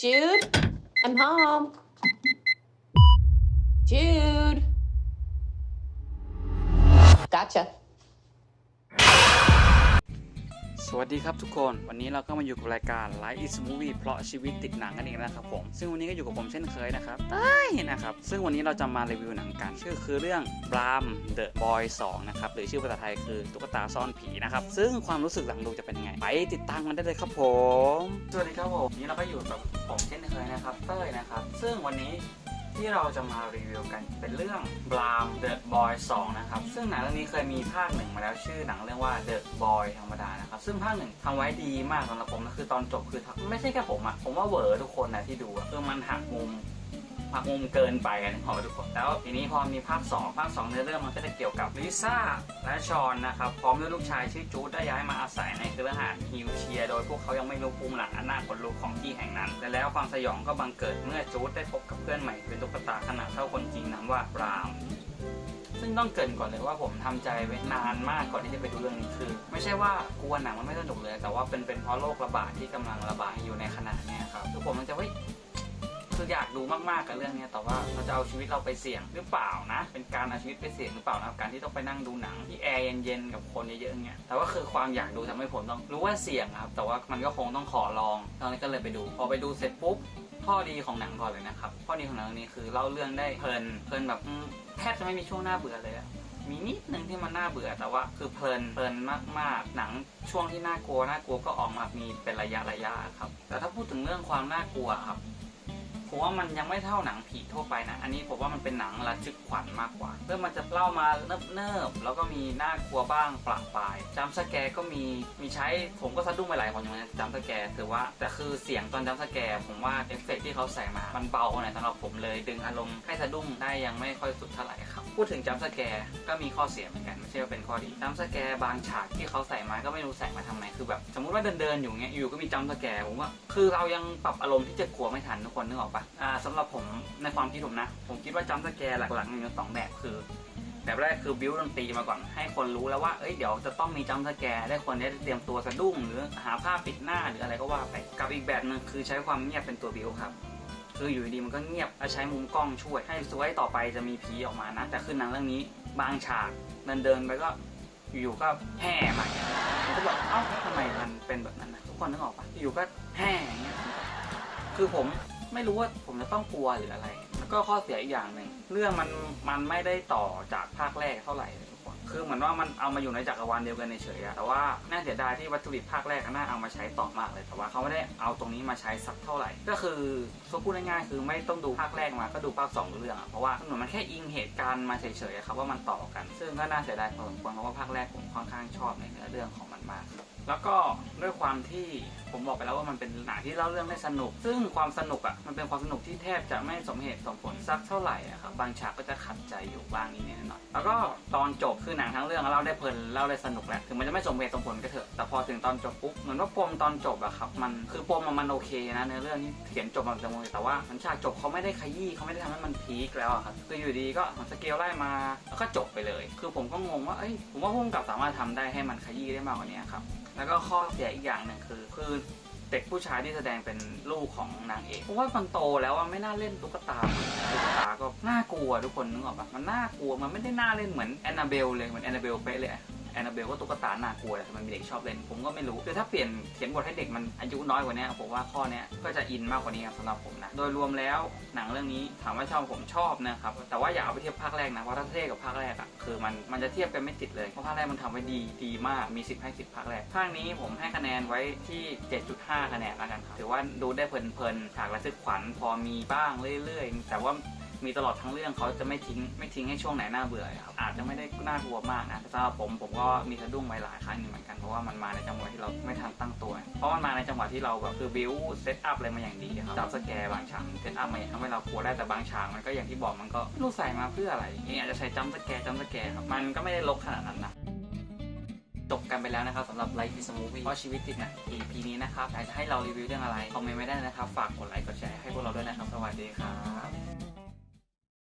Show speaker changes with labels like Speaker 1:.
Speaker 1: Jude, I'm home. Jude. Gotcha.
Speaker 2: สวัสดีครับทุกคนวันนี้เราก็มาอยู่กับรายการ Life is Movie เพราะชีวิตติดหนังกันเองนะครับผม ซึ่งวันนี้ก็อยู่กับผมเช่นเคยนะครับเอ้ยนะครับ ซึ่งวันนี้เราจะมารีวิวหนังกันชื่อคือเรื่อง Bram the Boy 2นะครับหรือชื่อภาษาไทยคือตุ๊กตาซ่อนผีนะครับ ซึ่งความรู้สึกหลังดูจะเป็นยังไง ไปติดตามกันได้เลยครับผม สวัสดีครับผมวันนี้เราก็อยู่กับผมเช่นเคยนะครับเต้ยนะครับ ซึ่งวันนี้ ที่เราจะมารีวิวกันเป็นเรื่อง Blam the Boy 2 นะครับ ซึ่งหนังเรื่องนี้เคยมีภาคหนึ่งมาแล้วชื่อหนังเรื่องว่า The Boy ธรรมดานะครับ ซึ่งภาคหนึ่งทำไว้ดีมากสำหรับผมนะคือตอนจบคือทำไม่ใช่แค่ผมอะผมว่าเวอทุกคนนะที่ดูอะคือมันหักมุม หักมุมเกินไปกันขอทุกคนแล้วทีนี้พอมีภาค 2 ภาค2เนื้อเรื่องมันก็จะเกี่ยวกับลิซ่าและชอนนะครับพร้อมด้วยลูกชายชื่อจูดได้ย้ายมาอาศัยในเครือข่ายฮิวเชีย โดยพวกเขายังไม่รู้ภูมิหลังอันน่าขนลุกของที่แห่งนั้นและแล้วความสยองก็บังเกิดเมื่อจูดได้พบกับเพื่อนใหม่เป็นตุ๊กตาขนาดเท่าคนจริงนามว่าบราวซึ่งต้องเกินก่อนเลยว่าผมทำใจไว้นานมากก่อนที่จะไปดูเรื่องนี้คือ ไม่ใช่ว่ากลัวหนังมันไม่สนุกเลย แต่ว่าเป็นเป็นเพราะโรคระบาดที่กำลังระบาดอยู่ในขณะนี้ครับคือผมมันจะเฮ้ยืออยากดูมากๆกับเรื่องนี้แต่ว่าเราจะเอาชีวิตเราไปเสี่ยงหรือเปล่านะ เป็นการเอาชีวิตไปเสี่ยงหรือเปล่านะการที่ต้องไปนั่งดูหนังที่แอร์เย็นๆกับคนเยอะๆอย่างเงี้ยแต่ว่าคือความอยากดูทำให้ผมต้องรู้ว่าเสี่ยงครับแต่ว่ามันก็คงต้องขอลองตอนนี้ก็เลยไปดู พอไปดูเสร็จปุ๊บข้อดีของหนังก่อนเลยนะครับข้อดีของหนังนี้คือเล่าเรื่องได้เพลินเพลินแบบแทบจะไม่มีช่วงน่าเบื่อเลยอะมีนิดนึงที่มันน่าเบื่อแต่ว่าคือเพลินเพลินมากๆ หนังช่วงที่น่ากลัวน่ากลัวก็ออกมามีเป็นระยะระยะครับ แต่ถ้าพูดถึงเรื่องความน่ากลัวครับ ผมว่ามันยังไม่เท่าหนังผีทั่วไปนะ อันนี้ผมว่ามันเป็นหนังระทึกขวัญมากกว่าเรื่องมันจะเล่ามาเนิบๆแล้วก็มีน่ากลัวบ้างปลาปลายจำสแกร์ก็มีมีใช้ผมก็สะดุ้งไปหลายคนอยู่นะจำสแกร์ถือว่าแต่คือเสียงตอนจำสแกร์ผมว่าเอฟเฟกต์ที่เขาใส่มามันเบาหน่อยสำหรับผมเลย ดึงอารมณ์ให้สะดุ้งได้ยังไม่ค่อยสุดเท่าไหร่ครับพูดถึงจำสแกร์ก็มีข้อเสียเหมือนกันไม่ใช่ว่าเป็นข้อดีจำสแกร์บางฉากที่เขาใส่มาก็ไม่รู้ใส่มาทำไมคือแบบสมมติว่าเดินๆอยู่เงี้ยอยู่ก็มีจำสแกร์ผมว่าคือเรายังปรับอารมณ์ที่จะกลัวไม่ทันทุกคนนึกออกปะอ่าสำหรับผมในความคิดผมนะ ผมคิดว่าจำสแกร์หลักๆมีอยู่สองแบบคือ แบบแรกคือบิวดนตรีมาก่อนให้คนรู้แล้วว่าเอ้ยเดี๋ยวจะต้องมีจัมสแกร์ได้คนได้เตรียมตัวสะดุ้ง หรือหาผ้าปิดหน้าหรืออะไรก็ว่าไปกับอีกแบบหนึงคือใช้ความเงียบเป็นตัวบิวครับคืออยู่ดีๆมันก็เงียบแล้วใช้มุมกล้องช่วย ให้สวยต่อไปจะมีผีออกมานะ แต่คือหนังเรื่องนี้บางฉากเดินเดินๆไปก็อยู่ๆก็แห่มาผมก็แบบเอ้าทำไมมันเป็นแบบนั้นนะทุกคนนึกออกปะอยู่ก็แห่อย่างเงี้ยคือผม ไม่รู้ว่าผมจะต้องกลัวหรืออะไร แล้วก็ข้อเสียอีกอย่างหนึ่งเรื่องมันมันไม่ได้ต่อจากภาคแรกเท่าไหร่ คือเหมือนว่ามันเอามาอยู่ในจักรวาลเดียวกันเฉยๆอะแต่ว่าน่าเสียดายที่วัตถุดิบภาคแรกน่าเอามาใช้ต่อมากเลยแต่ว่าเขาไม่ได้เอาตรงนี้มาใช้สักเท่าไหร่ ก็คือพูดง่ายๆคือไม่ต้องดูภาคแรกมาก็ดูภาคสองเรื่องอะเพราะว่าเหมือนมันแค่อิงเหตุการณ์มาเฉยๆครับว่ามันต่อกัน ซึ่งก็น่าเสียดายพอสมควรเพราะว่าภาคแรกผมค่อนข้างชอบในเนื้อเรื่องของมันมากแล้วก็ด้วยความที่ผมบอกไปแล้วว่ามันเป็นหนังที่เล่าเรื่องได้สนุก ซึ่งความสนุกอะมันเป็นความสนุกที่แทบจะไม่สมเหตุสมผลสักเท่าไหร่อะครับบางฉากก็จะขัดใจอยู่บางนิดหน่อยแล้วก็ตอนจบคือหนังทั้งเรื่องเล่าได้เพลินเล่าได้สนุกแหละถึงมันจะไม่สมเหตุสมผลก็เถอะแต่พอถึงตอนจบปุ๊บเหมือนว่าปมตอนจบอะครับมันคือปมมันโอเคนะในเรื่องนี้เขียนจบมาเป็นโมแต่ว่ามันฉากจบเขาไม่ได้ขยี้เขาไม่ได้ทำให้มันพีคแล้วอะครับคืออยู่ดีก็เหมือนสเกลไล่มาแล้วก็จบไปเลย คือผมก็งงว่าเอ้ยผมว่าพุ่มกับสามารถทำได้ให้มันขยี้ได้มากกว่านี้ครับแล้วก็ข้อเสียอีกอย่างหนึ่งคือคือ เด็กผู้ชายที่แสดงเป็นลูกของนางเอกเพราะว่ามันโตแล้วว่าไม่น่าเล่นตุ๊กตาตุ๊กตาก็น่ากลัวทุกคนนึกออกปะมันน่ากลัวมันไม่ได้น่าเล่นเหมือนแอนนาเบลเลยเหมือนแอนนาเบลเป๊ะเลย แอนนาเบลก็ตุ๊กตาหน่ากลัวแต่มันมีเด็กชอบเล่น ผมก็ไม่รู้คือถ้าเปลี่ยนเขียนบทให้เด็กมันอายุน้อยกว่านี้ผมว่าข้อเนี้ยก็จะอินมากกว่านี้ครับสำหรับผมนะ โดยรวมแล้วหนังเรื่องนี้ถามว่าชอบผมชอบนะครับ แต่ว่าอย่าเอาไปเทียบภาคแรกนะ เพราะถ้าเทียบกับภาคแรกอะคือมันมันจะเทียบกันไม่ติดเลย เพราะภาคแรกมันทำไว้ดีดีมากมี10ให้10ภาคแรก ภาคนี้ผมให้คะแนนไว้ที่ 7.5 คะแนนแล้วกันครับ ถือว่าดูได้เพลินๆฉากระทึกขวัญพอมีบ้างเรื่อย ๆ แต่ว่า มีตลอดทั้งเรื่องเขาจะไม่ทิ้งไม่ทิ้งให้ช่วงไหนน่าเบื่อครับอาจจะไม่ได้น่ากลัวมากนะแต่สำหรับผมผมก็มีสะดุ้งไปหลายครั้งอยู่เหมือนกันเพราะว่ามันมาในจังหวะที่เราไม่ทันตั้งตัว เพราะมันมาในจังหวะที่เราแบบคือบิวเซตอัพอะไรมาอย่างดีครับจับสแกร์บางฉากเซตอัพมาอย่างทำให้เรากลัวได้แต่บางฉากมันก็อย่างที่บอกมันก็รู้ใส่มาเพื่ออะไรอย่างเงี้ยจะใช้จัมสแกร์จัมสแกร์ครับมันก็ไม่ได้ลกขนาดนั้นนะจบกันไปแล้วนะครับสำหรับ Life is a Movie เพราะชีวิตติดหนะ EP นี้นะครับอยากจะให้เรารีวิวเรื่องอะไรคอมเมนต์ไว้ได้นะครับ ฝากกดไลค์กดแชร์ให้พวกเราด้วยนะครับ สวัสดีครับ